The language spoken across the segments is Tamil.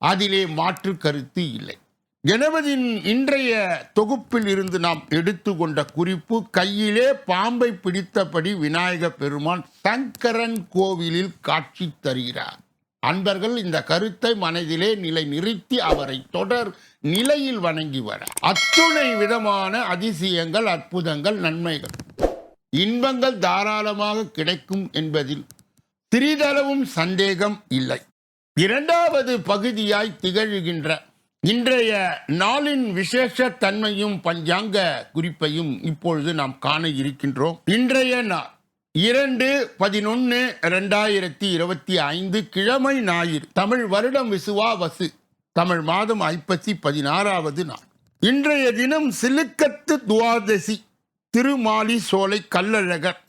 அதிலே மாற்று கருத்து இல்லை. கணபதியின் இன்றைய தொகுப்பில் இருந்து நாம் எடுத்துக்கொண்ட குறிப்பு கையிலே பாம்பை பிடித்தபடி விநாயக பெருமான் சங்கரன் கோவிலில் காட்சி தருகிறார். அன்பர்கள் இந்த கருத்தை மனதிலே நிலை நிறுத்தி அவரை தொடர் நிலையில் வணங்கி வர. அத்துணை விதமான அதிசயங்கள் அற்புதங்கள் நன்மைகள். இன்பங்கள் தாராளமாக கிடைக்கும் என்பதில் சிறிதளவும் சந்தேகம் இல்லை. இரண்டாவது பகுதியாய் திகழ்கின்ற இன்றைய நாளின் விசேஷ தன்மையும் பஞ்சாங்க குறிப்பையும் இப்பொழுது நாம் காண இருக்கின்றோம். இன்றைய நாள் இரண்டு பதினொன்று ரெண்டாயிரத்தி இருபத்தி ஐந்து கிழமை ஞாயிறு. தமிழ் வருடம் விசுவாவசு. தமிழ் மாதம் ஐப்பசி பதினாறாவது நாள். இன்றைய தினம் சிலுக்கத்து துவாதசி திருமாலி சோலை கல்லழகர்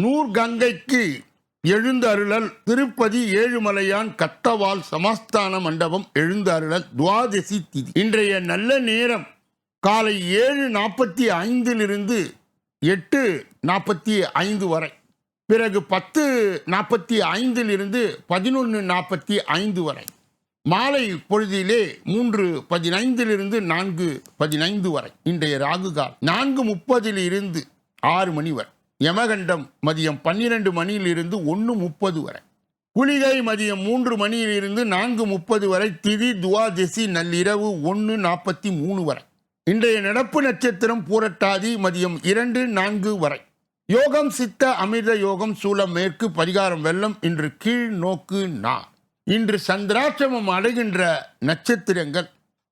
நூர்கங்கைக்கு எழுந்தருளல் திருப்பதி ஏழுமலையான் கத்தவால் சமஸ்தான மண்டபம் எழுந்தருளல் துவாதசி திதி. இன்றைய நல்ல நேரம் காலை ஏழு நாற்பத்தி ஐந்திலிருந்து எட்டு நாற்பத்தி ஐந்து வரை. பிறகு பத்து நாற்பத்தி ஐந்திலிருந்து பதினொன்று நாற்பத்தி ஐந்து வரை. மாலை பொழுதிலே மூன்று பதினைந்திலிருந்து நான்கு பதினைந்து வரை. இன்றைய ராகுகால் நான்கு முப்பதில் இருந்து ஆறு மணி வரை. யமகண்டம் மதியம் பன்னிரண்டு மணியிலிருந்து ஒன்று முப்பது வரை. குளிகை மதியம் மூன்று மணியிலிருந்து நான்கு முப்பது வரை. திதி துவாதசி நள்ளிரவு ஒன்று நாற்பத்தி மூணு வரை. இன்றைய நடப்பு நட்சத்திரம் பூரட்டாதி மதியம் இரண்டு நான்கு வரை. யோகம் சித்த அமிர்த யோகம் சூழம் மேற்கு பரிகாரம் வெள்ளம் இன்று கீழ் நோக்கு நா இன்று சந்திராட்சமம் அடைகின்ற நட்சத்திரங்கள்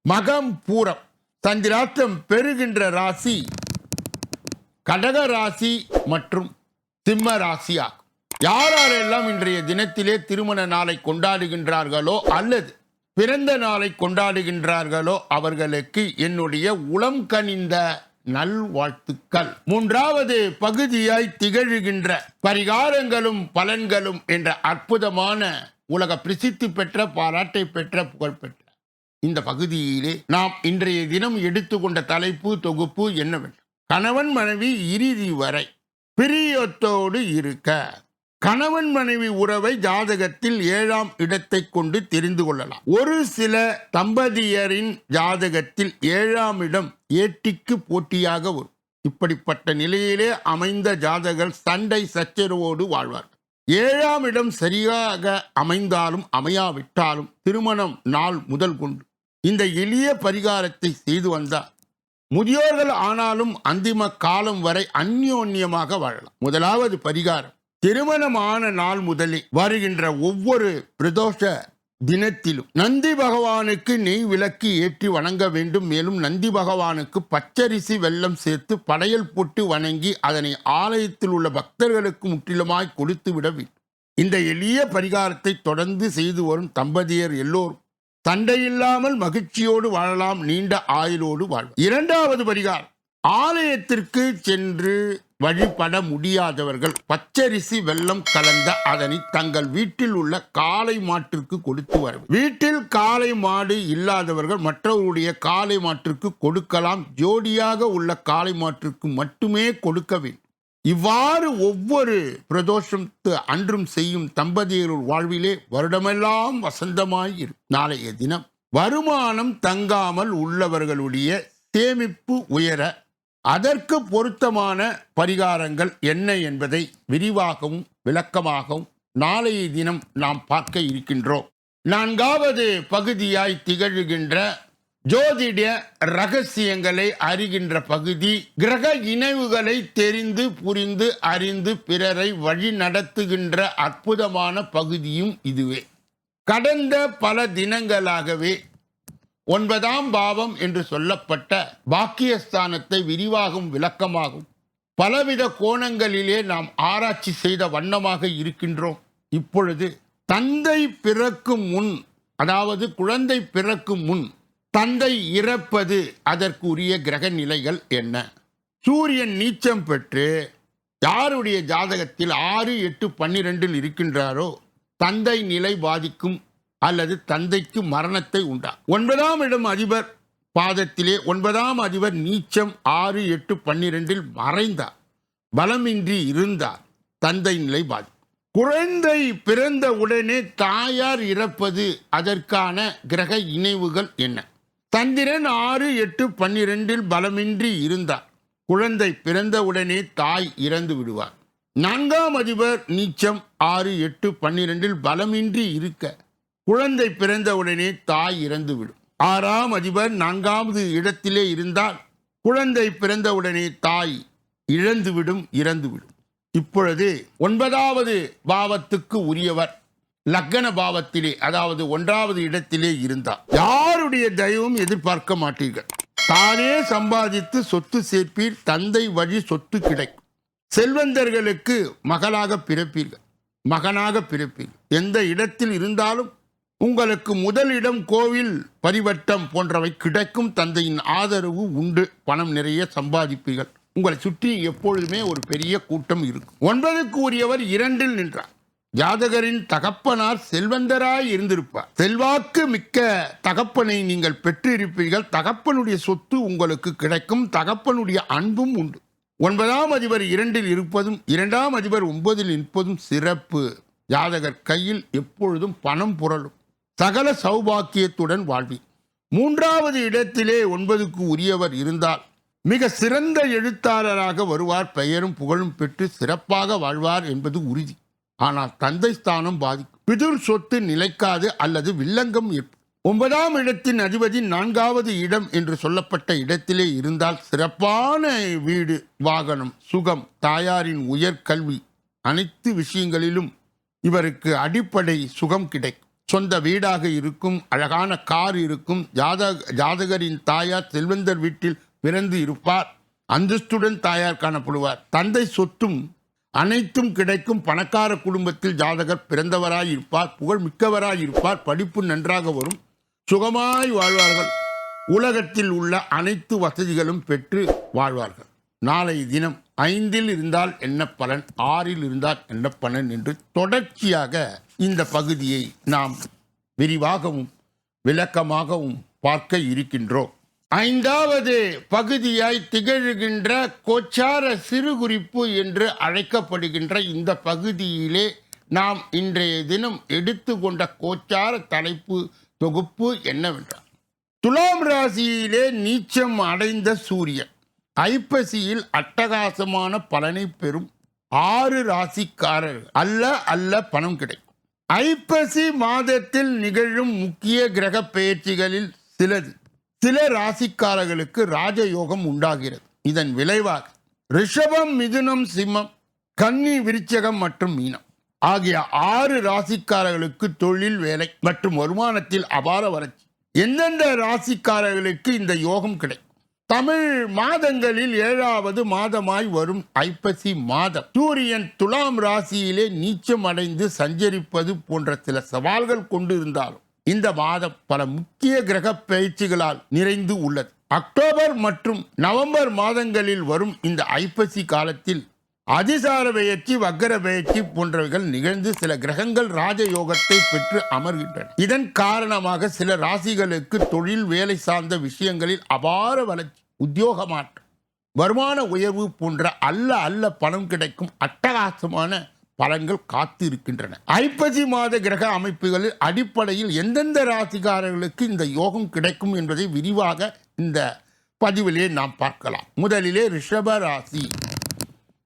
மகம் பூரம். சந்திராட்சம் பெறுகின்ற ராசி கடக ராசி மற்றும் சிம்ம ராசி ஆகும் யாரெல்லாம் இன்றைய தினத்திலே திருமண நாளை கொண்டாடுகின்றார்களோ அல்லது பிறந்த நாளை கொண்டாடுகின்றார்களோ அவர்களுக்கு என்னுடைய உளம் கனிந்த நல்வாழ்த்துக்கள். மூன்றாவது பகுதியாய் திகழ்கின்ற பரிகாரங்களும் பலன்களும் என்ற அற்புதமான உலக பிரசித்தி பெற்ற பாராட்டை பெற்ற புகழ்பெற்ற இந்த பகுதியிலே நாம் இன்றைய தினம் எடுத்துக்கொண்ட தலைப்பு தொகுப்பு என்னவென்று கணவன் மனைவி இறுதி வரை பிரியத்தோடு இருக்க. கணவன் மனைவி உறவை ஜாதகத்தில் ஏழாம் இடத்தை கொண்டு தெரிந்து கொள்ளலாம். ஒரு சில தம்பதியரின் ஜாதகத்தில் ஏழாம் இடம் ஏட்டிக்கு போட்டியாக வரும். இப்படிப்பட்ட நிலையிலே அமைந்த ஜாதகர் சண்டை சச்சரவோடு வாழ்வார்கள். ஏழாம் இடம் சரியாக அமைந்தாலும் அமையாவிட்டாலும் திருமணம் நாள் முதல் கொண்டு இந்த எளிய பரிகாரத்தை செய்து வந்தால் முதியோர்கள் ஆனாலும் அந்திம காலம் வரை அந்யோன்யமாக வாழலாம். முதலாவது பரிகாரம். திருமணமான நாள் முதலே வருகின்ற ஒவ்வொரு பிரதோஷ தினத்திலும் நந்தி பகவானுக்கு நெய் விளக்கு ஏற்றி வணங்க வேண்டும். மேலும் நந்தி பகவானுக்கு பச்சரிசி வெல்லம் சேர்த்து படையல் போட்டு வணங்கி அதனை ஆலயத்தில் உள்ள பக்தர்களுக்கு முற்றிலுமாய் கொடுத்து விட வேண்டும். இந்த எளிய பரிகாரத்தை தொடர்ந்து செய்து வரும் தம்பதியர் எல்லோரும் சண்டையில்லாமல் மகிழ்ச்சியோடு வாழலாம் நீண்ட ஆயுளோடு வாழ்வோம் இரண்டாவது பரிகாரம் ஆலயத்திற்கு சென்று வழிபட முடியாதவர்கள் பச்சரிசி வெள்ளம் கலந்த அதனை தங்கள் வீட்டில் உள்ள காளை மாட்டிற்கு கொடுத்து வர வீட்டில் காளை மாடு இல்லாதவர்கள் மற்றவருடைய காளை மாட்டிற்கு கொடுக்கலாம். ஜோடியாக உள்ள காளை மாட்டிற்கு மட்டுமே கொடுக்க வேண்டும். இவ்வாறு ஒவ்வொரு பிரதோஷத்து அன்றும் செய்யும் தம்பதியர் வாழ்விலே வருடமெல்லாம் வசந்தமாய் இருக்கும் நாளைய தினம் வருமானம் தங்காமல் உள்ளவர்களுடைய சேமிப்பு உயர அதற்கு பொருத்தமான பரிகாரங்கள் என்ன என்பதை விரிவாகவும் விளக்கமாகவும் நாளைய தினம் நாம் பார்க்க இருக்கின்றோம். நான்காவது பகுதியாய் திகழ்கின்ற ஜோதிட ரகசியங்களை அறிகின்ற பகுதி கிரக இணைவுகளை தெரிந்து புரிந்து அறிந்து பிறரை வழி நடத்துகின்ற அற்புதமான பகுதியும் இதுவே. கடந்த பல தினங்களாகவே ஒன்பதாம் பாவம் என்று சொல்லப்பட்ட பாக்கியஸ்தானத்தை விரிவாகும் விளக்கமாகும். பலவித கோணங்களிலே நாம் ஆராய்ச்சி செய்த வண்ணமாக இருக்கின்றோம். இப்பொழுது தந்தை பிறக்கும் முன் அதாவது குழந்தை பிறக்கும் முன் தந்தை இறப்பது அதற்குரிய கிரக நிலைகள் என்ன? சூரியன் நீச்சம் பெற்று யாருடைய ஜாதகத்தில் ஆறு எட்டு பன்னிரெண்டில் இருக்கின்றாரோ தந்தை நிலை பாதிக்கும் அல்லது தந்தைக்கு மரணத்தை உண்டா? ஒன்பதாம் இடம் அதிபர் பாதத்திலே ஒன்பதாம் அதிபர் நீச்சம் ஆறு எட்டு பன்னிரெண்டில் மறைந்தார். பலமின்றி இருந்தார். தந்தை நிலை பாதிக்கும். குழந்தை பிறந்த உடனே தாயார் இறப்பது அதற்கான கிரக இணைவுகள் என்ன? சந்திரன் ஆறு எட்டு பன்னிரெண்டில் பலமின்றி இருந்தார். குழந்தை பிறந்தவுடனே தாய் இறந்து விடுவார். நான்காம் அதிபர் நீச்சம் ஆறு எட்டு பன்னிரெண்டில் பலமின்றி இருக்க குழந்தை பிறந்தவுடனே தாய் இறந்து விடும். ஆறாம் அதிபர் நான்காவது இடத்திலே இருந்தால் குழந்தை பிறந்தவுடனே தாய் இழந்துவிடும் இறந்துவிடும். இப்பொழுது ஒன்பதாவது பாவத்துக்கு உரியவர். லக்கண பாவத்திலே அதாவது ஒன்றாவது இடத்திலே இருந்தார். யாருடைய தயவும் எதிர்பார்க்க மாட்டீர்கள். தானே சம்பாதித்து சொத்து சேர்ப்பீர் தந்தை வழி சொத்து கிடைக்கும். செல்வந்தர்களுக்கு மகளாக பிறப்பீர்கள். மகனாக பிறப்பீர்கள். எந்த இடத்தில் இருந்தாலும் உங்களுக்கு முதல் இடம் கோவில் பரிவட்டம் போன்றவை கிடைக்கும். தந்தையின் ஆதரவு உண்டு. பணம் நிறைய சம்பாதிப்பீர்கள். உங்களை சுற்றி எப்பொழுதுமே ஒரு பெரிய கூட்டம் இருக்கும். ஒன்பதுக்கு உரியவர் இரண்டில் நின்றார். ஜாதகரின் தகப்பனார் செல்வந்தராய் இருந்திருப்பார். செல்வாக்கு மிக்க தகப்பனை நீங்கள் பெற்றிருப்பீர்கள். தகப்பனுடைய சொத்து உங்களுக்கு கிடைக்கும். தகப்பனுடைய அன்பும் உண்டு. ஒன்பதாம் அதிபர் இரண்டில் இருப்பதும் இரண்டாம் அதிபர் ஒன்பதில் நிற்பதும் சிறப்பு. ஜாதகர் கையில் எப்பொழுதும் பணம் புரளும். சகல சௌபாக்கியத்துடன் வாழ்வி மூன்றாவது இடத்திலே ஒன்பதுக்கு உரியவர் இருந்தால் மிக சிறந்த எழுத்தாளராக வருவார். பெயரும் புகழும் பெற்று சிறப்பாக வாழ்வார் என்பது உறுதி. ஆனால் தந்தை ஸ்தானம் பாதிக்கும் பிதுர் சொத்து நிலைக்காது அல்லது வில்லங்கம் ஒன்பதாம் இடத்தின் அதிபதி நான்காவது இடம் என்று சொல்லப்பட்ட இடத்திலே இருந்தால் சிறப்பான வீடு வாகனம் சுகம் தாயாரின் உயர்கல்வி அனைத்து விஷயங்களிலும் இவருக்கு அடிப்படை சுகம் கிடைக்கும். சொந்த வீடாக இருக்கும் அழகான கார் இருக்கும் ஜாதக ஜாதகரின் தாயார் செல்வந்தர் வீட்டில் பிறந்து இருப்பார் அந்தஸ்துடன் தாயார் காணப்படுவார். தந்தை சொத்தும் அனைத்தும் கிடைக்கும் பணக்கார குடும்பத்தில் ஜாதகர் பிறந்தவராய் இருப்பார் புகழ் மிக்கவராய் இருப்பார் படிப்பு நன்றாக வரும் சுகமாய் வாழ்வார்கள். உலகத்தில் உள்ள அனைத்து வசதிகளும் பெற்று வாழ்வார்கள். நாளை தினம் ஐந்தில் இருந்தால் என்ன பலன் ஆறில் இருந்தால் என்ன பலன் என்று தொடர்ச்சியாக இந்த பகுதியை நாம் விரிவாகவும் விளக்கமாகவும் பார்க்க இருக்கின்றோம். ஐந்தாவது பகுதியாய் திகழ்கின்ற கோச்சார சிறுகுறிப்பு என்று அழைக்கப்படுகின்ற இந்த பகுதியிலே நாம் இன்றைய தினம் எடுத்துக்கொண்ட கோச்சார தலைப்பு தொகுப்பு என்னவென்றால் துலாம் ராசியிலே நீச்சம் அடைந்த சூரியன். ஐப்பசியில் அட்டகாசமான பலனை பெறும் ஆறு ராசிக்காரர்கள். அல்ல அல்ல பணம் கிடைக்கும். ஐப்பசி மாதத்தில் நிகழும் முக்கிய கிரக பெயர்ச்சிகளில் சிலது. சில ராசிக்காரர்களுக்கு ராஜயோகம் உண்டாகிறது. இதன் விளைவாக ரிஷபம் மிதுனம் சிம்மம் கன்னி விருச்சகம் மற்றும் மீனம் ஆகிய ஆறு ராசிக்காரர்களுக்கு தொழில் வேலை மற்றும் வருமானத்தில் அபார வறட்சி எந்தெந்த ராசிக்காரர்களுக்கு இந்த யோகம் கிடைக்கும்? தமிழ் மாதங்களில் ஏழாவது மாதமாய் வரும் ஐப்பசி மாதம். சூரியன் துலாம் ராசியிலே நீச்சம் அடைந்து சஞ்சரிப்பது போன்ற சில சவால்கள் கொண்டிருந்தாலும் இந்த மாதம் பல முக்கிய கிரக பயிற்சிகளால் நிறைந்து உள்ளது. அக்டோபர் மற்றும் நவம்பர் மாதங்களில் வரும் இந்த ஐப்பசி காலத்தில் அதிசார பெயர்ச்சி வக்கர பெயர்ச்சி போன்றவைகள் நிகழ்ந்து சில கிரகங்கள் ராஜயோகத்தை பெற்று அமர்கின்றன. இதன் காரணமாக சில ராசிகளுக்கு தொழில் வேலை சார்ந்த விஷயங்களில் அபார வளர்ச்சி உத்தியோக மாற்றம் வருமான உயர்வு போன்ற அல்ல அல்ல பணம் கிடைக்கும் அட்டகாசமான பலன்கள் காத்து இருக்கின்றன ஐப்பசி மாத கிரக அமைப்புகளில் அடிப்படையில் எந்தெந்த ராசிக்காரர்களுக்கு இந்த யோகம் கிடைக்கும் என்பதை விரிவாக இந்த பதிவிலே நாம் பார்க்கலாம். முதலிலே ரிஷப ராசி.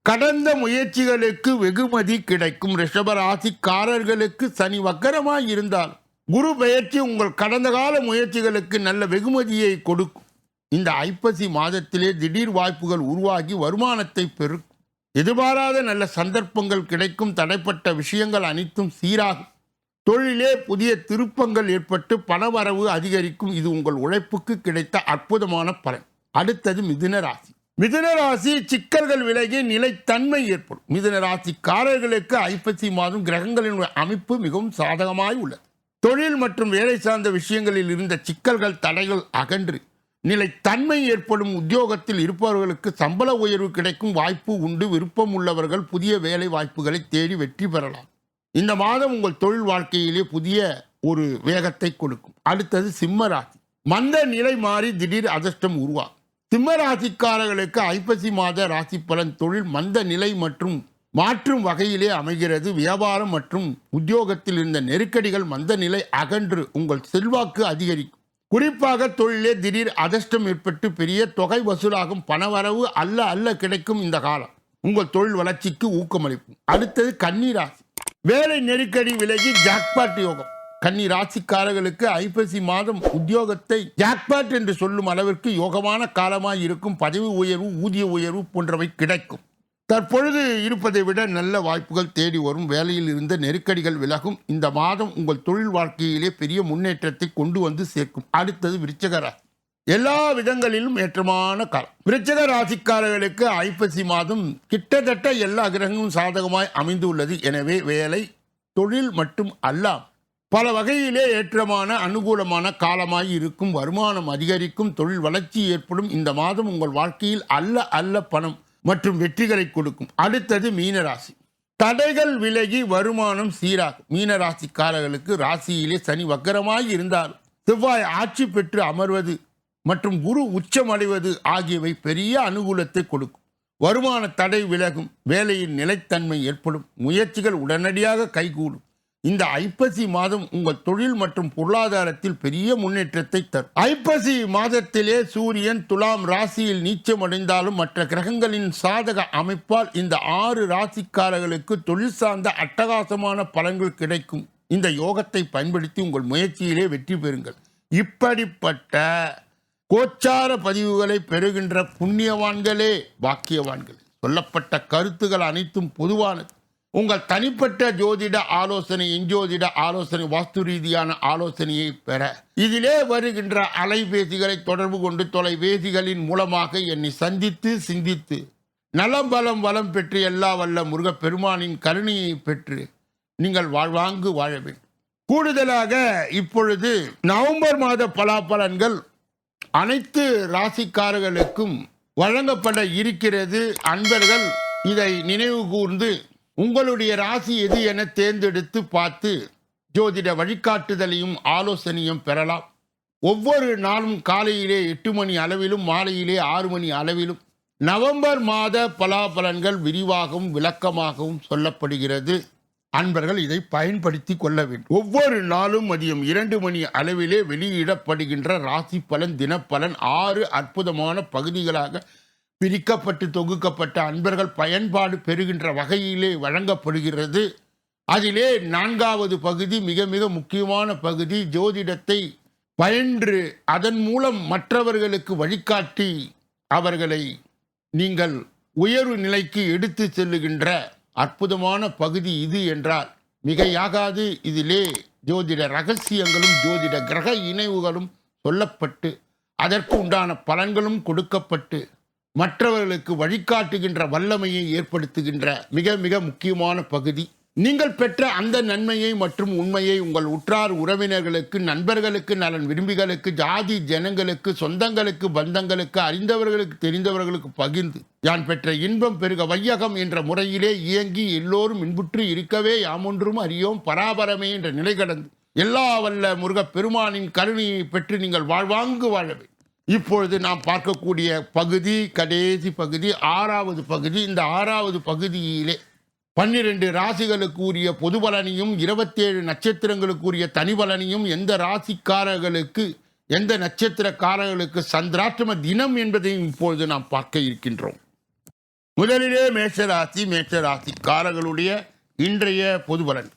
கடந்த முயற்சிகளுக்கு வெகுமதி கிடைக்கும். ரிஷப ராசிக்காரர்களுக்கு சனி வக்கரமாக இருந்தால் குரு பெயர்ச்சி உங்கள் கடந்த கால முயற்சிகளுக்கு நல்ல வெகுமதியை கொடுக்கும். இந்த ஐப்பசி மாதத்திலே திடீர் வாய்ப்புகள் உருவாகி வருமானத்தை பெருக்கும். எதிர்பாராத நல்ல சந்தர்ப்பங்கள் கிடைக்கும் தடைப்பட்ட விஷயங்கள் அனைத்தும் சீராகும். தொழிலே புதிய திருப்பங்கள் ஏற்பட்டு பணவரவு அதிகரிக்கும். இது உங்கள் உழைப்புக்கு கிடைத்த அற்புதமான பலன். அடுத்தது மிதுன ராசி. மிதுன ராசி சிக்கல்கள் விலகி நிலைத்தன்மை ஏற்படும். மிதுன ராசிக்காரர்களுக்கு ஐப்பசி மாதம் கிரகங்களின் அமைப்பு மிகவும் சாதகமாய் உள்ளது. தொழில் மற்றும் வேலை சார்ந்த விஷயங்களில் இருந்த சிக்கல்கள் தடைகள் அகன்று. நிலைத்தன்மை ஏற்படும் உத்தியோகத்தில் இருப்பவர்களுக்கு சம்பள உயர்வு கிடைக்கும் வாய்ப்பு உண்டு. விருப்பம் உள்ளவர்கள் புதிய வேலை வாய்ப்புகளை தேடி வெற்றி பெறலாம். இந்த மாதம் உங்கள் தொழில் வாழ்க்கையிலே புதிய ஒரு வேகத்தை கொடுக்கும். அடுத்தது சிம்ம ராசி. மந்த நிலை மாறி திடீர் அதிர்ஷ்டம் உருவாகும். சிம்ம ராசிக்காரர்களுக்கு ஐப்பசி மாத ராசி பலன் தொழில் மந்த நிலை மற்றும் மாற்றும் வகையிலே அமைகிறது. வியாபாரம் மற்றும் உத்தியோகத்தில் இருந்த நெருக்கடிகள் மந்த நிலை அகன்று உங்கள் செல்வாக்கு அதிகரிக்கும். குறிப்பாக தொழிலே திடீர் அதிர்ஷ்டம் ஏற்பட்டு பெரிய தொகை வசூலாகும். பணவரவு அல்ல அல்ல கிடைக்கும் இந்த காலம். உங்கள் தொழில் வளர்ச்சிக்கு ஊக்கமளிக்கும். அடுத்தது கன்னி ராசி வேலை நெருக்கடி விலகி ஜாக்பாட் யோகம். கன்னி ராசிக்காரர்களுக்கு ஐப்பசி மாதம் உத்தியோகத்தை ஜாக்பாட் என்று சொல்லும் அளவிற்கு யோகமான காலமாய் இருக்கும். பதவி உயர்வு ஊதிய உயர்வு போன்றவை கிடைக்கும். தற்பொழுது இருப்பதை விட நல்ல வாய்ப்புகள் தேடி வரும். வேலையில் இருந்த நெருக்கடிகள் விலகும். இந்த மாதம் உங்கள் தொழில் வாழ்க்கையிலே பெரிய முன்னேற்றத்தை கொண்டு வந்து சேர்க்கும். அடுத்தது விருச்சக ராசி. எல்லா விதங்களிலும் ஏற்றமான காலம். விருச்சக ராசிக்காரர்களுக்கு ஐப்பசி மாதம் கிட்டத்தட்ட எல்லா கிரகங்களும் சாதகமாய் அமைந்துள்ளது. எனவே வேலை தொழில் மட்டும் அல்லாம். பல வகையிலே ஏற்றமான அனுகூலமான காலமாய் இருக்கும். வருமானம் அதிகரிக்கும். தொழில் வளர்ச்சி ஏற்படும். இந்த மாதம் உங்கள் வாழ்க்கையில் அல்ல அல்ல பணம். மற்றும் வெற்றிகளை கொடுக்கும். அடுத்தது மீனராசி. தடைகள் விலகி வருமானம் சீராகும். மீனராசிக்காரர்களுக்கு ராசியிலே சனி வக்கரமாய் இருந்தால் செவ்வாய் ஆட்சி பெற்று அமர்வது மற்றும் குரு உச்சமடைவது ஆகியவை பெரிய அனுகூலத்தை கொடுக்கும். வருமான தடை விலகும். வேலையின் நிலைத்தன்மை ஏற்படும். முயற்சிகள் உடனடியாக கைகூடும். இந்த ஐப்பசி மாதம் உங்கள் தொழில் மற்றும் பொருளாதாரத்தில் பெரிய முன்னேற்றத்தை தரும். ஐப்பசி மாதத்திலே சூரியன் துலாம் ராசியில் நீச்சமடைந்தாலும் மற்ற கிரகங்களின் சாதக அமைப்பால் இந்த ஆறு ராசிக்காரர்களுக்கு தொழில் சார்ந்த அட்டகாசமான பலன்கள் கிடைக்கும். இந்த யோகத்தை பயன்படுத்தி உங்கள் முயற்சியிலே வெற்றி பெறுங்கள். இப்படிப்பட்ட கோச்சார பதிவுகளை பெறுகின்ற புண்ணியவான்களே பாக்கியவான்கள். சொல்லப்பட்ட கருத்துகள் அனைத்தும் பொதுவானது. உங்கள் தனிப்பட்ட ஜோதிட ஆலோசனை எஞ்சோதிட ஆலோசனை வாஸ்து ரீதியான ஆலோசனையை பெற. இதிலே வருகின்ற அலைபேசிகளை தொடர்பு கொண்டு தொலைபேசிகளின் மூலமாக என்னை சந்தித்து சிந்தித்து நலம் பலம் வளம் பெற்று எல்லா வல்ல முருகப்பெருமானின் கருணையை பெற்று நீங்கள் வாழ்வாங்கு வாழ வேண்டும். கூடுதலாக இப்பொழுது நவம்பர் மாத பலாபலன்கள் அனைத்து ராசிக்காரர்களுக்கும் வழங்கப்பட இருக்கிறது. அன்பர்கள் இதை நினைவு கூர்ந்து உங்களுடைய ராசி எது என தேர்ந்தெடுத்து பார்த்து ஜோதிட வழிகாட்டுதலையும் ஆலோசனையும் பெறலாம். ஒவ்வொரு நாளும் காலையிலே எட்டு மணி அளவிலும் மாலையிலே ஆறு மணி அளவிலும். நவம்பர் மாத பலாபலன்கள் விரிவாகவும் விளக்கமாகவும் சொல்லப்படுகிறது. அன்பர்கள் இதை பயன்படுத்தி கொள்ள வேண்டும். ஒவ்வொரு நாளும் மதியம் இரண்டு மணி அளவிலே வெளியிடப்படுகின்ற ராசி பலன் தினப்பலன் ஆறு அற்புதமான பகுதிகளாக பிரிக்கப்பட்டு தொகுக்கப்பட்ட அன்பர்கள் பயன்பாடு பெறுகின்ற வகையிலே வழங்கப்படுகிறது. அதிலே நான்காவது பகுதி மிக மிக முக்கியமான பகுதி ஜோதிடத்தை பயின்று அதன் மூலம் மற்றவர்களுக்கு வழிகாட்டி அவர்களை நீங்கள் உயர்வு நிலைக்கு எடுத்து செல்லுகின்ற அற்புதமான பகுதி இது என்றால் மிகையாகாது. இதிலே ஜோதிட ரகசியங்களும் ஜோதிட கிரக இணைவுகளும் சொல்லப்பட்டு அதற்கு உண்டான பலன்களும் கொடுக்கப்பட்டு மற்றவர்களுக்கு வழிகாட்டுகின்ற வல்லமையை ஏற்படுத்துகின்ற மிக மிக முக்கியமான பகுதி. நீங்கள் பெற்ற அந்த நன்மையை மற்றும் உண்மையை உங்கள் உற்றார் உறவினர்களுக்கு நண்பர்களுக்கு நலன் விரும்பிகளுக்கு ஜாதி ஜனங்களுக்கு சொந்தங்களுக்கு பந்தங்களுக்கு அறிந்தவர்களுக்கு தெரிந்தவர்களுக்கு பகிர்ந்து. யான் பெற்ற இன்பம் பெருக வையகம் என்ற முறையிலே இயங்கி எல்லோரும் இன்புற்று இருக்கவே யாமொன்றும் அறியோம் பராபரமே என்ற நிலை கடந்து. எல்லா வல்ல முருகப் பெருமானின் கருணையை பெற்று நீங்கள் வாழ்வாங்கு வாழவே இப்பொழுது நாம் பார்க்கக்கூடிய பகுதி கடைசி பகுதி ஆறாவது பகுதி. இந்த ஆறாவது பகுதியிலே பன்னிரெண்டு ராசிகளுக்கு உரிய பொது பலனையும் இருபத்தேழு நட்சத்திரங்களுக்குரிய தனி பலனையும் எந்த ராசிக்காரர்களுக்கு எந்த நட்சத்திரக்காரர்களுக்கு சந்திராஷ்டம தினம் என்பதையும் இப்பொழுது நாம் பார்க்க இருக்கின்றோம். முதலிலே மேஷராசி மேஷராசிக்காரர்களுடைய இன்றைய பொது பலன்.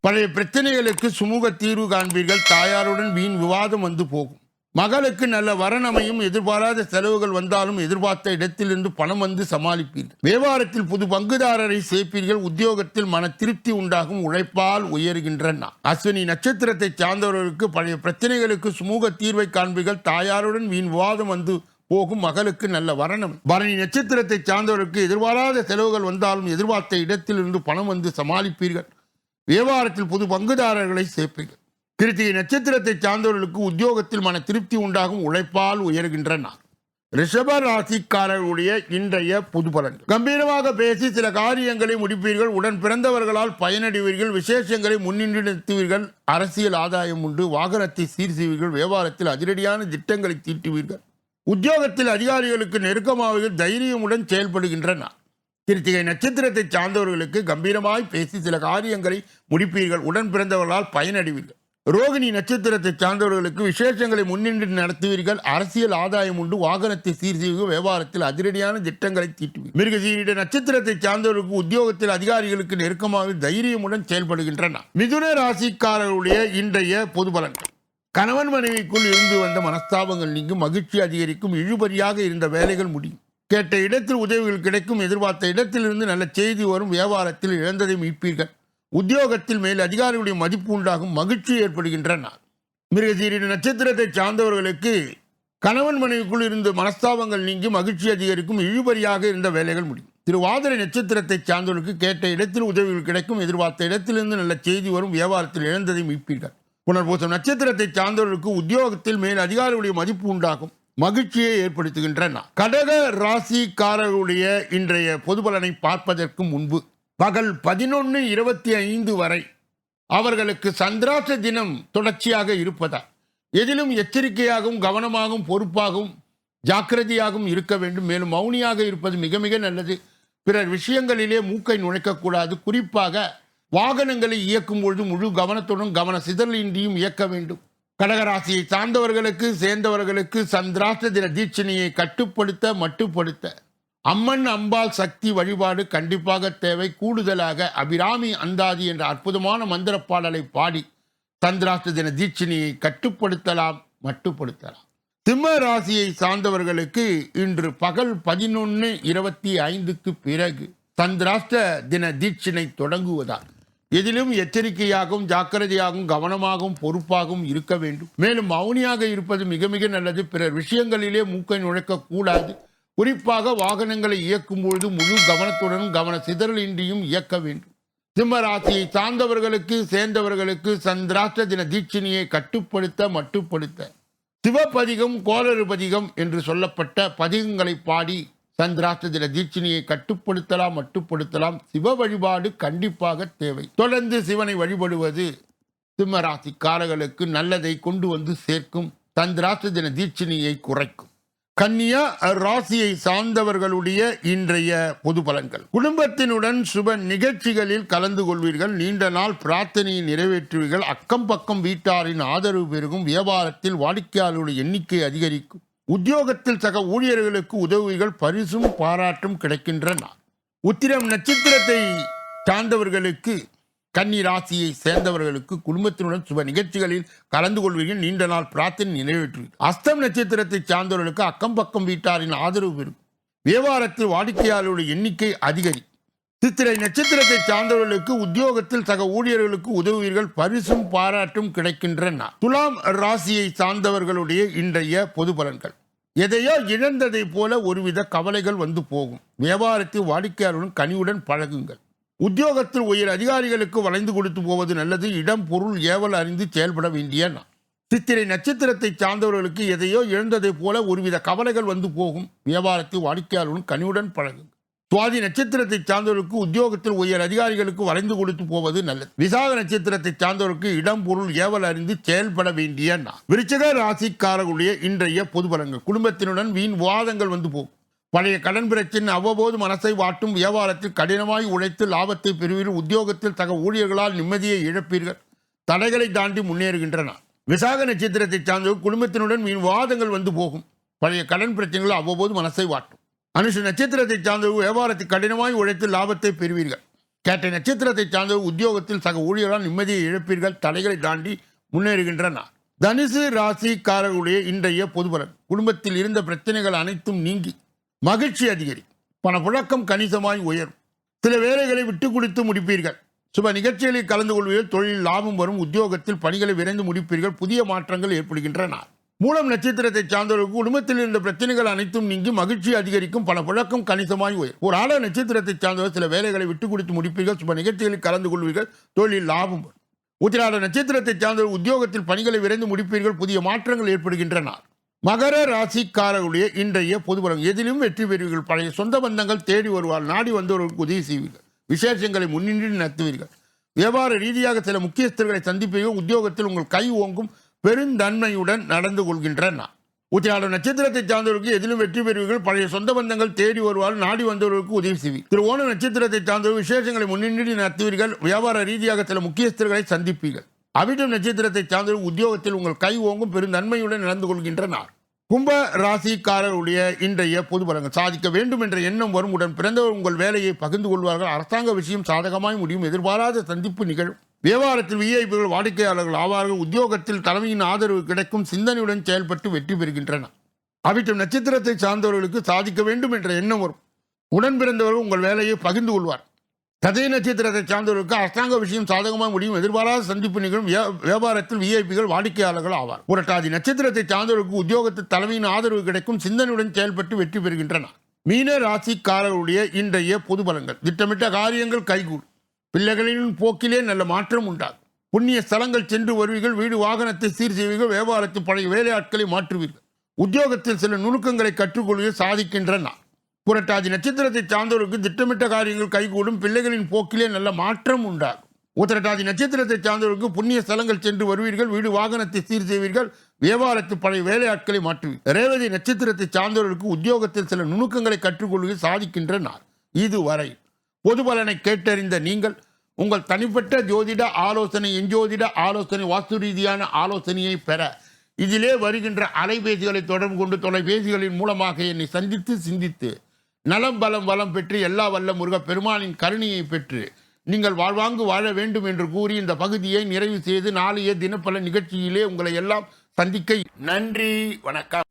பழைய பிரச்சனைகளுக்கு சுமூக தீர்வு காண்பீர்கள். தாயாருடன் வீண் விவாதம் வந்து போகும். மகளுக்கு நல்ல வரணமையும் எதிர்பாராத செலவுகள் வந்தாலும் எதிர்பார்த்த இடத்திலிருந்து பணம் வந்து சமாளிப்பீர்கள். வியாபாரத்தில் புது பங்குதாரரை சேர்ப்பீர்கள். உத்தியோகத்தில் மன திருப்தி உண்டாகும். உழைப்பால் உயர்கின்றன. அஸ்வினி நட்சத்திரத்தை சார்ந்தவர்களுக்கு பழைய பிரச்சனைகளுக்கு சுமூக தீர்வை காண்பீர்கள். தாயாருடன் வீண் விவாதம் வந்து போகும் மகளுக்கு நல்ல வரணம். பரணி நட்சத்திரத்தை சார்ந்தவர்களுக்கு எதிர்பாராத செலவுகள் வந்தாலும் எதிர்பார்த்த இடத்திலிருந்து பணம் வந்து சமாளிப்பீர்கள். வியாபாரத்தில் புது பங்குதாரர்களை சேர்ப்பீர்கள். கிருத்திகை நட்சத்திரத்தை சார்ந்தவர்களுக்கு உத்தியோகத்தில் மன திருப்தி உண்டாகும் உழைப்பால் உயர்கின்ற நாள் ரிஷப ராசிக்காரர்களுடைய இன்றைய புது பலன்கள். கம்பீரமாக பேசி சில காரியங்களை முடிப்பீர்கள். உடன் பிறந்தவர்களால் பயனடைவீர்கள். விசேஷங்களை முன்னின்று நிறுத்துவீர்கள். அரசியல் ஆதாயம் உண்டு. வாகனத்தை சீர் செய்வீர்கள். வியாபாரத்தில் அதிரடியான திட்டங்களை தீட்டுவீர்கள். உத்தியோகத்தில் அதிகாரிகளுக்கு நெருக்கமாவீர்கள் தைரியமுடன் செயல்படுகின்ற நாள் கிருத்திகை நட்சத்திரத்தை சார்ந்தவர்களுக்கு கம்பீரமாய் பேசி சில காரியங்களை முடிப்பீர்கள். உடன் பிறந்தவர்களால் பயனடைவீர்கள். ரோகிணி நட்சத்திரத்தை சார்ந்தவர்களுக்கு விசேஷங்களை முன்னின்று நடத்துவீர்கள். அரசியல் ஆதாயம் உண்டு. வாகனத்தை சீர் செய்வீர்கள் வியாபாரத்தில் அதிரடியான திட்டங்களை தீட்டுவீர்கள். மிருகசீரிட நட்சத்திரத்தை சார்ந்தவர்களுக்கு உத்தியோகத்தில் அதிகாரிகளுக்கு நெருக்கமாக தைரியமுடன் செயல்படுகின்றன. மிதுன ராசிக்காரர்களுடைய இன்றைய பொது பலன்கள். கணவன் மனைவிக்குள் இருந்து வந்த மனஸ்தாபங்கள் நீங்கும். மகிழ்ச்சி அதிகரிக்கும். இழுபறியாக இருந்த வேலைகள் முடியும். கேட்ட இடத்தில் உதவிகள் கிடைக்கும். எதிர்பார்த்த இடத்திலிருந்து நல்ல செய்தி வரும். வியாபாரத்தில் இழந்ததை மீட்பீர்கள். உத்தியோகத்தில் மேல் அதிகாரிகளுடைய மதிப்பு உண்டாகும் மகிழ்ச்சி ஏற்படுகின்ற நாள். மிருகசீரின் நட்சத்திரத்தை சார்ந்தவர்களுக்கு கணவன் மனைவிக்குள் இருந்த மனஸ்தாபங்கள் நீங்கி மகிழ்ச்சி அதிகரிக்கும் இழுபறியாக இருந்த வேலைகள் முடியும். திருவாதிரை நட்சத்திரத்தை சார்ந்தவர்களுக்கு கேட்ட இடத்தில் உதவிகள் கிடைக்கும் எதிர்பார்த்த இடத்திலிருந்து நல்ல செய்தி வரும் வியாபாரத்தில் இழந்ததை மீட்பீர்கள். புனர்பூசம் நட்சத்திரத்தை சார்ந்தவர்களுக்கு உத்தியோகத்தில் மேல் அதிகாரிகளுடைய மதிப்பு உண்டாகும் மகிழ்ச்சியை ஏற்படுத்துகின்றன. கடக ராசிக்காரர்களுடைய இன்றைய பொது பலனை பார்ப்பதற்கு முன்பு பகல் பதினொன்று இருபத்தி ஐந்து வரை அவர்களுக்கு சந்திராச தினம் தொடர்ச்சியாக இருப்பதா? எதிலும் எச்சரிக்கையாகவும் கவனமாகவும் பொறுப்பாகவும் ஜாக்கிரதையாகவும் இருக்க வேண்டும். மேலும் மௌனியாக இருப்பது மிக மிக நல்லது. பிறர் விஷயங்களிலே மூக்கை நுழைக்கக்கூடாது. குறிப்பாக வாகனங்களை இயக்கும் பொழுது முழு கவனத்துடன் கவன சிதறலின்றியும் இயக்க வேண்டும். கடகராசியை சார்ந்தவர்களுக்கு சேர்ந்தவர்களுக்கு சந்திராஷ்ட தின தீட்சணையை கட்டுப்படுத்த மட்டுப்படுத்த. அம்மன் அம்பாள் சக்தி வழிபாடு கண்டிப்பாக தேவை. கூடுதலாக அபிராமி அந்தாதி என்ற அற்புதமான மந்திர பாடலை பாடி சந்திராஷ்ட தின தீட்சினியை கட்டுப்படுத்தலாம் மட்டுப்படுத்தலாம். சிம்ம ராசியை சார்ந்தவர்களுக்கு இன்று பகல் பதினொன்று இருபத்தி ஐந்துக்கு பிறகு சந்திராஷ்ட தின தீட்சினை தொடங்குவதால் எதிலும் எச்சரிக்கையாகவும் ஜாக்கிரதையாகவும் கவனமாகவும் பொறுப்பாகவும் இருக்க வேண்டும். மேலும் மௌனியாக இருப்பது மிக மிக நல்லது. பிறர் விஷயங்களிலே மூக்கை நுழைக்க கூடாது. குறிப்பாக வாகனங்களை இயக்கும் பொழுது முழு கவனத்துடனும் கவன சிதறலின்றியும் இயக்க வேண்டும். சிம்ம ராசியை சார்ந்தவர்களுக்கு சேர்ந்தவர்களுக்கு சந்திராஷ்ட தின தீட்சணியை கட்டுப்படுத்த மட்டுப்படுத்த. சிவபதிகம் கோளறு பதிகம் என்று சொல்லப்பட்ட பதிகங்களை பாடி சந்திராஷ்ட தின தீட்சணியை கட்டுப்படுத்தலாம் மட்டுப்படுத்தலாம். சிவ வழிபாடு கண்டிப்பாக தேவை. தொடர்ந்து சிவனை வழிபடுவது சிம்ம ராசிக்காரர்களுக்கு நல்லதை கொண்டு வந்து சேர்க்கும். சந்திராஷ்ட தின தீட்சணியை குறைக்கும். கன்னியா ராசியை சார்ந்தவர்களுடைய இன்றைய பொது பலன்கள். குடும்பத்தினுடன் சுப நிகழ்ச்சிகளில் கலந்து கொள்வீர்கள். நீண்ட நாள் பிரார்த்தனையை நிறைவேற்றுவீர்கள். அக்கம் பக்கம் வீட்டாரின் ஆதரவு பெருகும். வியாபாரத்தில் வாடிக்கையாளர்களுடைய எண்ணிக்கை அதிகரிக்கும். உத்தியோகத்தில் சக ஊழியர்களுக்கு உதவிகள் பரிசும் பாராட்டும் கிடைக்கின்றன. உத்திரம் நட்சத்திரத்தை சார்ந்தவர்களுக்கு கன்னி ராசியை சேர்ந்தவர்களுக்கு குடும்பத்தினுடன் சுப நிகழ்ச்சிகளில் கலந்து கொள்வீர்கள். நீண்ட நாள் பிரார்த்தனை நிறைவேற்றுவீர்கள். அஸ்தம் நட்சத்திரத்தை சார்ந்தவர்களுக்கு அக்கம் பக்கம் வீட்டாரின் ஆதரவு பெறும். வியாபாரத்தில் வாடிக்கையாளர்களுடைய எண்ணிக்கை அதிகரி. சித்திரை நட்சத்திரத்தை சார்ந்தவர்களுக்கு உத்தியோகத்தில் சக ஊழியர்களுக்கு உதவுவீர்கள். பரிசும் பாராட்டும் கிடைக்கின்றன. துலாம் ராசியை சார்ந்தவர்களுடைய இன்றைய பொது பலன்கள். எதையோ இழந்ததை போல ஒருவித கவலைகள் வந்து போகும். வியாபாரத்தில் வாடிக்கையாளருடன் கனிவுடன் பழகுங்கள். உத்தியோகத்தில் உயர் அதிகாரிகளுக்கு வளைந்து கொடுத்து போவது நல்லது. இடம் பொருள் ஏவல் அறிந்து செயல்பட வேண்டிய சித்திரை நட்சத்திரத்தை சார்ந்தவர்களுக்கு எதையோ இழந்ததைப் போல ஒருவித கவலைகள் வந்து போகும். வியாபாரத்தில் வாடிக்கையாளருடன் கனிவுடன் பழகுங்கள். சுவாதி நட்சத்திரத்தை சார்ந்தவர்களுக்கு உத்தியோகத்தில் உயர் அதிகாரிகளுக்கு வளைந்து கொடுத்து போவது நல்லது. விசாக நட்சத்திரத்தை சார்ந்தவர்களுக்கு இடம் பொருள் ஏவல் அறிந்து செயல்பட வேண்டிய நான் விருச்சக ராசிக்காரர்களுடைய இன்றைய பொது பலன்கள். குடும்பத்தினுடன் வீண் வாதங்கள் வந்து போகும். பழைய கடன் பிரச்சனை அவ்வப்போது மனசை வாட்டும் வியாபாரத்தில் கடினமாய் உழைத்து லாபத்தை பெறுவீர்கள். உத்தியோகத்தில் தக ஊழியர்களால் நிம்மதியை இழப்பீர்கள். தடைகளை தாண்டி முன்னேறுகின்றன. விசாக நட்சத்திரத்தை சார்ந்தவர் குடும்பத்தினுடன் மீன் வாதங்கள் வந்து போகும். பழைய கடன் பிரச்சனைகள் அவ்வப்போது மனசை வாட்டும். அனுஷ நட்சத்திரத்தை சார்ந்தவர் வியாபாரத்தை கடினமாய் உழைத்து லாபத்தை பெறுவீர்கள். கேட்ட நட்சத்திரத்தை சார்ந்த உத்தியோகத்தில் சக ஊழியர்களால் நிம்மதியை இழப்பீர்கள். தடைகளை தாண்டி முன்னேறுகின்றன. தனுசு ராசிக்காரர்களுடைய இன்றைய பொதுபலன். குடும்பத்தில் இருந்த பிரச்சனைகள் அனைத்தும் நீங்கி மகிழ்ச்சி அதிகரிக்கும் பணப்புழக்கம் கணிசமாய் உயரும். சில வேலைகளை விட்டு கொடுத்து முடிப்பீர்கள். சுப நிகழ்ச்சிகளில் கலந்து கொள்வீர்கள் தொழில் லாபம் வரும். உத்தியோகத்தில் பணிகளை விரைந்து முடிப்பீர்கள். புதிய மாற்றங்கள் ஏற்படுகின்றன. மூலம் நட்சத்திரத்தை சார்ந்தவர்களுக்கு குடும்பத்தில் இருந்த பிரச்சனைகள் அனைத்தும் நீங்கி மகிழ்ச்சி அதிகரிக்கும். பல புழக்கம் கணிசமாய் உயரும். ஒரு ஆள நட்சத்திரத்தை சார்ந்தவர் சில வேலைகளை விட்டு கொடுத்து முடிப்பீர்கள். சுப நிகழ்ச்சிகளில் கலந்து கொள்வீர்கள். தொழில் லாபம் வரும். உத்திராட நட்சத்திரத்தை சார்ந்தவர் உத்தியோகத்தில் பணிகளை விரைந்து முடிப்பீர்கள். புதிய மாற்றங்கள் ஏற்படுகின்றன. மகர ராசிக்காரர்களுடைய இன்றைய பொதுபலம் எதிலும் வெற்றி பெறுவீர்கள். பழைய சொந்த பந்தங்கள் தேடி வருவார். நாடி வந்தவர்களுக்கு உதவி செய்வீர்கள். விசேஷங்களை முன்னின்று நடத்துவீர்கள். வியாபார ரீதியாக சில முக்கியஸ்தர்களை சந்திப்பீர்கள் உத்தியோகத்தில் உங்கள் கை ஓங்கும் பெருந்தன்மையுடன் நடந்து கொள்கின்றன. உத்திராட நட்சத்திரத்தை சார்ந்தவர்களுக்கு எதிலும் வெற்றி பெறுவீர்கள். பழைய சொந்த பந்தங்கள் தேடி வருவார். நாடி வந்தவர்களுக்கு உதவி செய்வீர்கள் திரு நட்சத்திரத்தை சார்ந்தவர்கள் விசேஷங்களை முன்னின்று நடத்துவீர்கள். வியாபார ரீதியாக சில முக்கியஸ்தர்களை சந்திப்பீர்கள். அவிட்டம் நட்சத்திரத்தை சார்ந்த உத்தியோகத்தில் உங்கள் கை ஓங்கும் பெருந்தன்மையுடன் நடந்து கொள்கின்றனர். கும்ப ராசிக்காரருடைய இன்றைய பொது பலங்கள் சாதிக்க வேண்டும் என்ற எண்ணம் வரும் உடன் பிறந்தவர் உங்கள் வேலையை பகிர்ந்து கொள்வார்கள். அரசாங்க விஷயம் சாதகமாய் முடியும். எதிர்பாராத சந்திப்பு நிகழும். வியாபாரத்தில் விஐபிகள் வாடிக்கையாளர்கள் ஆவார்கள். உத்தியோகத்தில் தலைமையின் ஆதரவு கிடைக்கும். சிந்தனையுடன் செயல்பட்டு வெற்றி பெறுகின்றனர் அவிட்டம் நட்சத்திரத்தை சார்ந்தவர்களுக்கு சாதிக்க வேண்டும் என்ற எண்ணம் வரும். உடன் பிறந்தவர்கள் உங்கள் வேலையை பகிர்ந்து கொள்வார். கதை நட்சத்திரத்தை சார்ந்தவருக்கு அரசாங்க விஷயம் சாதகமாக முடியும். எதிர்பாராத சந்திப்பு நிகழும். வியா- வியாபாரத்தில் விஐபிகள் வாடிக்கையாளர்கள் ஆவார். புரட்டாதி நட்சத்திரத்தை சார்ந்தவருக்கு உத்தியோகத்தில் தலைமையின் ஆதரவு கிடைக்கும். சிந்தனையுடன் செயல்பட்டு வெற்றி பெறுகின்றன. மீன ராசிக்காரர்களுடைய இன்றைய பொது பலங்கள் திட்டமிட்ட காரியங்கள் கைகூடும். பிள்ளைகளின் போக்கிலே நல்ல மாற்றம் உண்டாகும். புண்ணிய ஸ்தலங்கள் சென்று வருவீர்கள். வீடு வாகனத்தை சீர் செய்வீர்கள். வியாபாரத்தில் பழைய வேலையாட்களை மாற்றுவீர்கள். உத்தியோகத்தில் சில நுணுக்கங்களை கற்றுக்கொள்வீர்கள். சாதிக்கின்றன. புரட்டாதி நட்சத்திரத்தை சார்ந்தவர்களுக்கு திட்டமிட்ட காரியங்கள் கைகூடும். பிள்ளைகளின் போக்கிலே நல்ல மாற்றம் உண்டாகும். உத்திரட்டாதி நட்சத்திரத்தை சார்ந்தவர்களுக்கு புண்ணிய ஸ்தலங்கள் சென்று வருவீர்கள். வீடு வாகனத்தை சீர் செய்வீர்கள். வியாபாரத்து பழைய வேலையாட்களை மாற்றுவீர்கள். ரேவதி நட்சத்திரத்தை சார்ந்தவர்களுக்கு உத்தியோகத்தில் சில நுணுக்கங்களை கற்றுக்கொள்வது நாள் இதுவரை. பொது பலனை கேட்டறிந்த நீங்கள் உங்கள் தனிப்பட்ட ஜோதிட ஆலோசனை எஞ்சோதிட ஆலோசனை வாஸ்து ரீதியான ஆலோசனையை பெற. இதிலே வருகின்ற அலைபேசிகளை தொடர்பு கொண்டு தொலைபேசிகளின் மூலமாக என்னை சந்தித்து சிந்தித்து நலம் பலம் வளம் பெற்று எல்லா வல்ல முருக பெருமானின் கருணையை பெற்று நீங்கள் வாழ்வாங்கு வாழ வேண்டும் என்று கூறி இந்த பகுதியை நிறைவு செய்து நாளைய தினப்பல நிகழ்ச்சியிலே உங்களை எல்லாம் சந்திக்க நன்றி வணக்கம்.